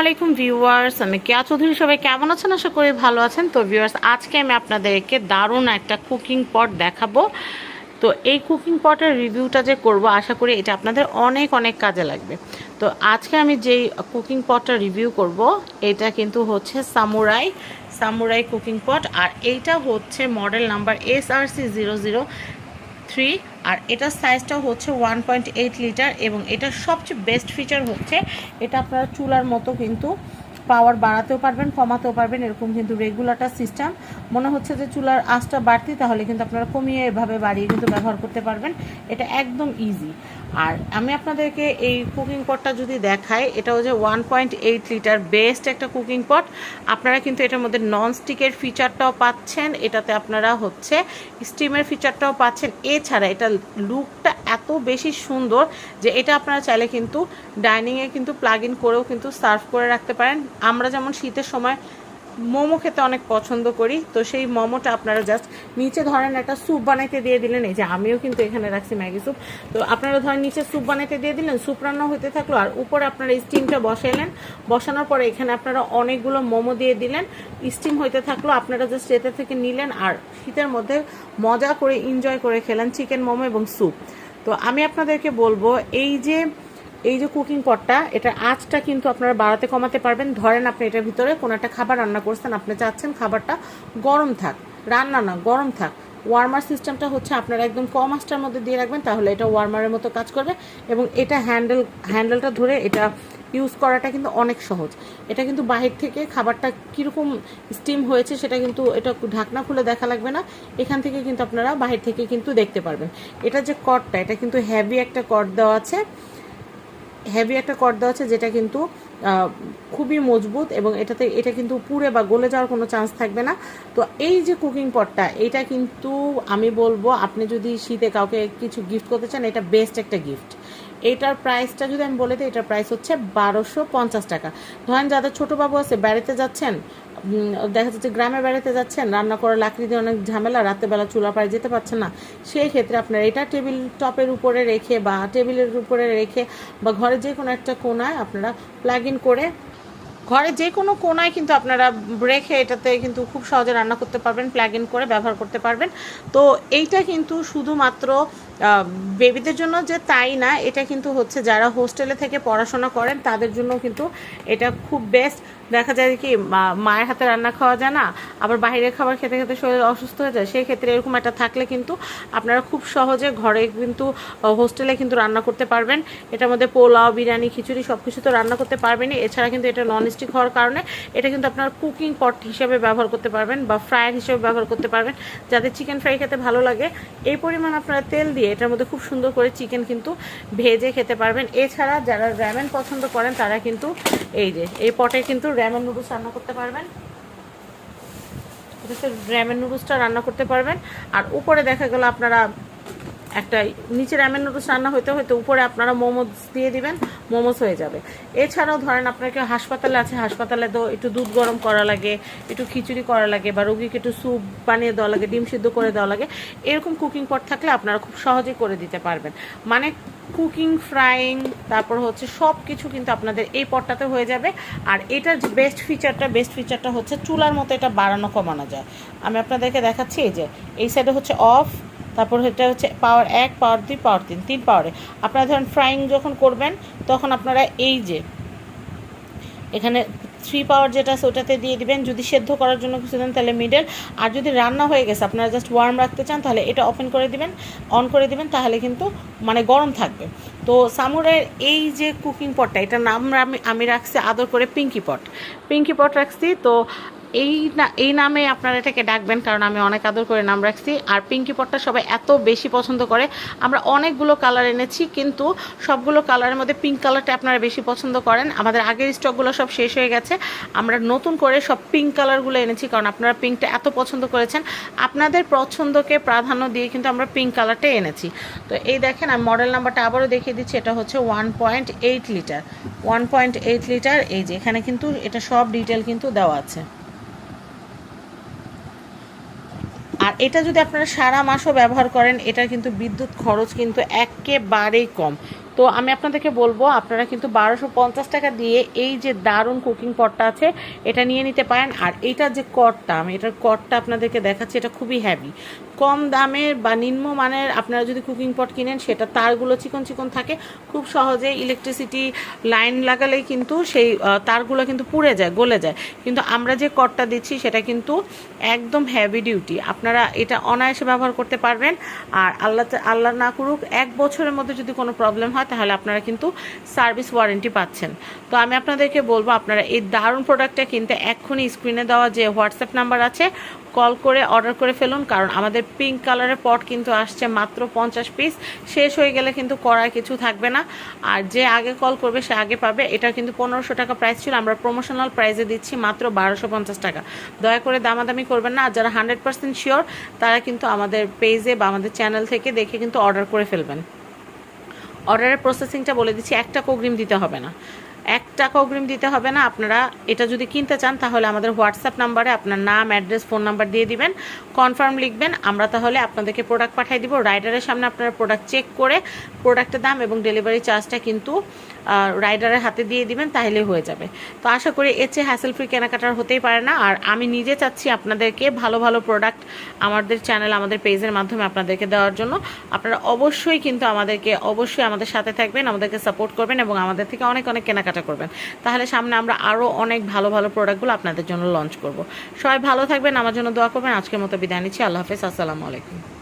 আলাইকুম ভিউয়ার্স, আমি কেয়া চৌধুরী। সবাই কেমন আছেন? আশা করি ভালো আছেন। তো ভিউয়ার্স, আজকে আমি আপনাদেরকে দারুণ একটা কুকিং পট দেখাবো। তো এই কুকিং পটের রিভিউটা যে করব, আশা করি এটা আপনাদের অনেক অনেক কাজে লাগবে। তো আজকে আমি যেই কুকিং পটটা রিভিউ করব, এটা কিন্তু হচ্ছে সামুরাই সামুরাই কুকিং পট আর এইটা হচ্ছে model number S R C zero zero three আর এটার সাইজটাও হচ্ছে ওয়ান পয়েন্ট এইট লিটার এবং এটার সবচেয়ে বেস্ট ফিচার হচ্ছে, এটা আপনারা চুলার মতো কিন্তু পাওয়ার বাড়াতেও পারবেন, কমাতেও পারবেন, এরকম কিন্তু রেগুলারটার সিস্টেম মনে হচ্ছে যে চুলার আঁচটা বাড়তি, তাহলে কিন্তু আপনারা কমিয়ে এভাবে বাড়িয়ে কিন্তু ব্যবহার করতে পারবেন। এটা একদম ইজি আর আমি আপনাদেরকে এই কুকিং পটটা যদি দেখাই এটা হচ্ছে one point eight litre best একটা কুকিং পট আপনারা কিন্তু এটার মধ্যে নন স্টিকের ফিচারটাও পাচ্ছেন। এটাতে আপনারা হচ্ছে স্টিমের ফিচারটাও পাচ্ছেন। এছাড়া এটা লুকটা এত বেশি সুন্দর যে এটা আপনারা চাইলে কিন্তু ডাইনিংয়ে কিন্তু প্লাগ ইন করেও কিন্তু সার্ভ করে রাখতে পারেন। আমরা যেমন শীতের সময় মোমো খেতে অনেক পছন্দ করি, তো সেই মোমোটা আপনারা জাস্ট নিচে ধরেন একটা স্যুপ বানাইতে দিয়ে দিলেন, এই যে আমিও কিন্তু এখানে রাখছি ম্যাগি স্যুপ তো আপনারা ধরেন নিচে স্যুপ বানাইতে দিয়ে দিলেন স্যুপ রান্না হতে থাকল, আর উপরে আপনারা স্টিমটা বসাইলেন, বসানোর পরে এখানে আপনারা অনেকগুলো মোমো দিয়ে দিলেন স্টিম হইতে থাকল, আপনারা জাস্ট এতে থেকে নিলেন আর শীতের মধ্যে মজা করে এনজয় করে খেলেন চিকেন মোমো এবং স্যুপ তো আমি আপনাদেরকে বলব, এই যে এই যে কুকিং পটটা এটার আঁচটা কিন্তু আপনারা বাড়াতে কমাতে পারবেন। ধরেন আপনি এটার ভিতরে কোনো একটা খাবার রান্না করছেন, আপনি চাচ্ছেন খাবারটা গরম থাক। রান্না না, গরম থাক। ওয়ার্মার সিস্টেমটা হচ্ছে আপনারা একদম কম আঁচটার মধ্যে দিয়ে রাখবেন, তাহলে এটা ওয়ার্মারের মতো কাজ করবে এবং এটা হ্যান্ডেল হ্যান্ডেলটা ধরে এটা ইউজ করাটা কিন্তু অনেক সহজ। এটা কিন্তু বাহির থেকে খাবারটা কীরকম স্টিম হয়েছে সেটা কিন্তু এটা ঢাকনা খুলে দেখা লাগবে না। এখান থেকে কিন্তু আপনারা বাহির থেকে কিন্তু দেখতে পারবেন। এটা যে কটটা এটা কিন্তু হ্যাভি একটা কট দেওয়া আছে। হেভি একটা কট দেওয়া আছে, যেটা কিন্তু খুবই মজবুত এবং এটাতে, এটা কিন্তু পুড়ে বা গলে যাওয়ার কোনো চান্স থাকবে না। তো এই যে কুকিং পটটা এটা কিন্তু আমি বলব, আপনি যদি শীতে কাউকে কিছু গিফট করতে চান, এটা বেস্ট একটা গিফট এটার প্রাইসটা যদি আমি বলে দিই, এটার প্রাইস হচ্ছে বারোশো পঞ্চাশ টাকা। ধরেন যাদের ছোটো বাবু আছে, বেড়াতে যাচ্ছেন দেখা যাচ্ছে গ্রামে বেড়াতে যাচ্ছেন, রান্না করা লাকড়ি দিয়ে অনেক ঝামেলা রাত্রেবেলা চুলা পাড়ে যেতে পারছেন না। সেই ক্ষেত্রে আপনার এটা টেবিল টপের উপরে রেখে বা টেবিলের উপরে রেখে বা ঘরে যে কোনো একটা কোনায় আপনারা প্লাগ ইন করে ঘরে যে কোনো কোনায় কিন্তু আপনারা রেখে এটাতে কিন্তু খুব সহজে রান্না করতে পারবেন প্লাগ ইন করে ব্যবহার করতে পারবেন। তো এইটা কিন্তু শুধুমাত্র বেবিদের জন্য যে তাই না, এটা কিন্তু হচ্ছে যারা হোস্টেলে থেকে পড়াশোনা করেন, তাদের জন্য কিন্তু এটা খুব বেস্ট দেখা যায় কি মায়ের হাতে রান্না খাওয়া যায় না, আবার বাইরের খাবার খেতে খেতে শরীর অসুস্থ হয়ে যায় সেই ক্ষেত্রে এরকম একটা থাকলে কিন্তু আপনারা খুব সহজে ঘরে কিন্তু হোস্টেলে কিন্তু রান্না করতে পারবেন। এটার মধ্যে পোলাও, বিরিয়ানি, খিচুড়ি সব কিছু তো রান্না করতে পারবেনই। এছাড়া কিন্তু এটা নন স্টিক হওয়ার কারণে এটা কিন্তু আপনার কুকিং পট হিসেবে ব্যবহার করতে পারবেন বা ফ্রায়ার হিসেবে ব্যবহার করতে পারবেন। যাদের চিকেন ফ্রাই খেতে ভালো লাগে, এই পরিমাণ আপনারা তেল দিয়ে এটার মধ্যে খুব সুন্দর করে চিকেন কিন্তু ভেজে খেতে পারবেন। এছাড়া যারা র্যামেন পছন্দ করেন, তারা কিন্তু এই যে, এই পটে কিন্তু র্যামেন নুডলস রান্না করতে পারবেন। র্যামেন নুডলসটা রান্না করতে পারবেন। আর উপরে দেখা গেল আপনারা একটা নিচে র্যামেন নুডলস রান্না হইতে হইতে উপরে আপনারা মোমোস দিয়ে দিবেন মোমোস হয়ে যাবে। এছাড়াও ধরেন আপনাকে হাসপাতালে আছে, হাসপাতালে তো একটু দুধ গরম করা লাগে, একটু খিচুড়ি করা লাগে বা রোগীকে একটু স্যুপ বানিয়ে দেওয়া লাগে, ডিম সিদ্ধ করে দেওয়া লাগে, এরকম কুকিং পট থাকলে আপনারা খুব সহজেই করে দিতে পারবেন। মানে কুকিং ফ্রাইং তারপর হচ্ছে সব কিছু কিন্তু আপনাদের এই পটটাতে হয়ে যাবে। আর এটার বেস্ট ফিচারটা বেস্ট ফিচারটা হচ্ছে চুলার মতো এটা বাড়ানো কমানো যায়। আমি আপনাদেরকে দেখাচ্ছি, এই যে, এই সাইডে হচ্ছে অফ তারপর এটা হচ্ছে পাওয়ার এক পাওয়ার দুই পাওয়ার তিন তিন পাওয়ারে আপনারা ধরেন ফ্রাইং যখন করবেন, তখন আপনারা এই যে, এখানে থ্রি পাওয়ার যেটা আছে ওটাতে দিয়ে দিবেন। যদি সেদ্ধ করার জন্য কিছু দেন, তাহলে মিডল আর যদি রান্না হয়ে গেছে, আপনারা জাস্ট ওয়ার্ম রাখতে চান, তাহলে এটা ওপেন করে দিবেন অন করে দিবেন, তাহলে কিন্তু মানে গরম থাকবে। তো সামুরের এই যে কুকিং পটটা এটার নাম আমি আমি রাখছি আদর করে পিঙ্কি পট পিঙ্কি পট রাখছি, তো এই না, এই নামে আপনারা এটাকে ডাকবেন, কারণ আমি অনেক আদর করে নাম রাখছি। আর পিঙ্কি পটটা সবাই এত বেশি পছন্দ করে। আমরা অনেকগুলো কালার এনেছি, কিন্তু সবগুলো কালারের মধ্যে পিঙ্ক কালারটা আপনারা বেশি পছন্দ করেন। আমাদের আগের স্টকগুলো সব শেষ হয়ে গেছে। আমরা নতুন করে সব পিঙ্ক কালারগুলো এনেছি, কারণ আপনারা পিঙ্কটা এত পছন্দ করেছেন। আপনাদের পছন্দকে প্রাধান্য দিয়ে কিন্তু আমরা পিঙ্ক কালারটা এনেছি। তো এই দেখেন, আমি মডেল নাম্বারটা আবারও দেখিয়ে দিচ্ছি। এটা হচ্ছে one point eight litre one point eight litre এই যে এখানে কিন্তু এটা সব ডিটেল কিন্তু দেওয়া আছে। আর এটা যদি আপনারা সারা মাসও ব্যবহার করেন এটা কিন্তু বিদ্যুৎ খরচ কিন্তু একেবারেই কম। তো আমি আপনাদেরকে বলব, আপনারা কিন্তু বারোশো পঞ্চাশ টাকা দিয়ে এই যে দারুণ কুকিং পটটা আছে, এটা নিয়ে নিতে পারেন। আর এটা যে কটটা, আমি এটার কটটা আপনাদেরকে দেখাচ্ছি, এটা খুবই হ্যাভি কম দামের বা নিম্নমানের আপনারা যদি কুকিং পট কিনেন, সেটা তারগুলো চিকন চিকন থাকে। খুব সহজে ইলেকট্রিসিটি লাইন লাগালেই কিন্তু সেই তারগুলো কিন্তু পুড়ে যায়, গলে যায়। কিন্তু আমরা যে কটটা দিচ্ছি, সেটা কিন্তু একদম হ্যাভি ডিউটি আপনারা এটা অনায়াসে ব্যবহার করতে পারবেন। আর আল্লাহ আল্লাহ না করুক, এক বছরের মধ্যে যদি কোনো প্রবলেম হয়, তাহলে আপনারা কিন্তু সার্ভিস ওয়ারেন্টি পাচ্ছেন। তো আমি আপনাদেরকে বলব, আপনারা এই দারুণ প্রোডাক্টটা কিনতে এক্ষুনি স্ক্রিনে দেওয়া যে হোয়াটসঅ্যাপ নাম্বার আছে কল করে অর্ডার করে ফেলুন, কারণ আমাদের পিঙ্ক কালারের পট কিন্তু আসছে মাত্র পঞ্চাশ পিস শেষ হয়ে গেলে কিন্তু করার কিছু থাকবে না। আর যে আগে কল করবে, সে আগে পাবে। এটা কিন্তু পনেরোশো টাকা প্রাইস ছিল। আমরা প্রমোশনাল প্রাইসে দিচ্ছি মাত্র বারোশো পঞ্চাশ টাকা। দয়া করে দামাদামি করবেন না। আর যারা হান্ড্রেড পার্সেন্ট শিওর তারা কিন্তু আমাদের পেজে বা আমাদের চ্যানেল থেকে দেখে কিন্তু অর্ডার করে ফেলবেন। অর্ডারের প্রসেসিংটা বলে দিচ্ছি, একটা টাকা অগ্রিম দিতে হবে না। এক টাকা অগ্রিম দিতে হবে না। আপনারা এটা যদি কিনতে চান, তাহলে আমাদের হোয়াটসঅ্যাপ নাম্বারে আপনার নাম অ্যাড্রেস ফোন নাম্বার দিয়ে দিবেন কনফার্ম লিখবেন, আমরা তাহলে আপনাদেরকে প্রোডাক্ট পাঠিয়ে দিব। রাইডারের সামনে আপনারা প্রোডাক্ট চেক করে প্রোডাক্টের দাম এবং ডেলিভারি চার্জটা কিন্তু রাইডারের হাতে দিয়ে দিবেন, তাহলে হয়ে যাবে। তো আশা করি এর চেয়ে হ্যাসেল ফ্রি কেনাকাটার হতেই পারে না। আর আমি নিজে চাচ্ছি আপনাদেরকে ভালো ভালো প্রোডাক্ট আমাদের চ্যানেল আমাদের পেজের মাধ্যমে আপনাদেরকে দেওয়ার জন্য। আপনারা অবশ্যই কিন্তু আমাদেরকে, অবশ্যই আমাদের সাথে থাকবেন, আমাদেরকে সাপোর্ট করবেন এবং আমাদের থেকে অনেক অনেক কেনাকাটা করবেন। তাহলে সামনে আমরা আরও অনেক ভালো ভালো প্রোডাক্টগুলো আপনাদের জন্য লঞ্চ করব। সবাই ভালো থাকবেন, আমার জন্য দোয়া করবেন। আজকের মতো বিদায় নিচ্ছি। আল্লাহ হাফেজ। আসসালামু আলাইকুম।